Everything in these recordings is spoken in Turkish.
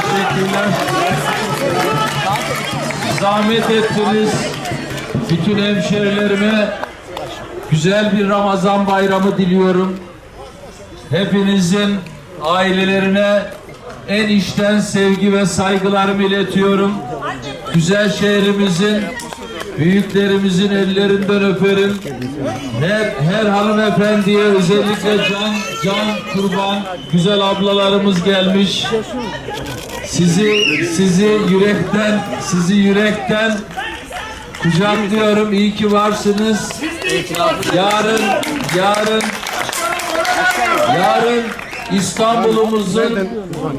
Teşekkürler. Zahmet ettiniz. Bütün hemşerilerime güzel bir Ramazan bayramı diliyorum. Hepinizin ailelerine en içten sevgi ve saygılarımı iletiyorum. Güzel şehrimizin büyüklerimizin ellerinden öperim. Her, her hanımefendiye özellikle can can kurban güzel ablalarımız gelmiş. Sizi sizi yürekten sizi yürekten kucaklıyorum. İyi ki varsınız. Yarın yarın yarın İstanbul'umuzun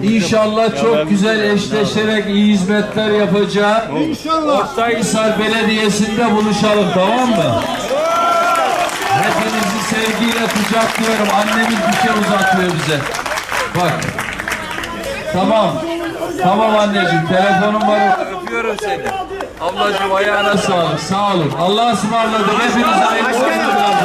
inşallah çok güzel eşleşerek iyi hizmetler yapacağı Ortahisar Belediyesi'nde buluşalım tamam mı? Hepinizi sevgiyle kucaklıyorum. Annemiz bir şey uzatıyor bize. Bak. Tamam. Tamam anneciğim. Telefonum var. Öpüyorum seni. Ablacığım ayağına sağlık. Sağ olun. Allah'a ısmarladık. Hepinize hayırlı olsun.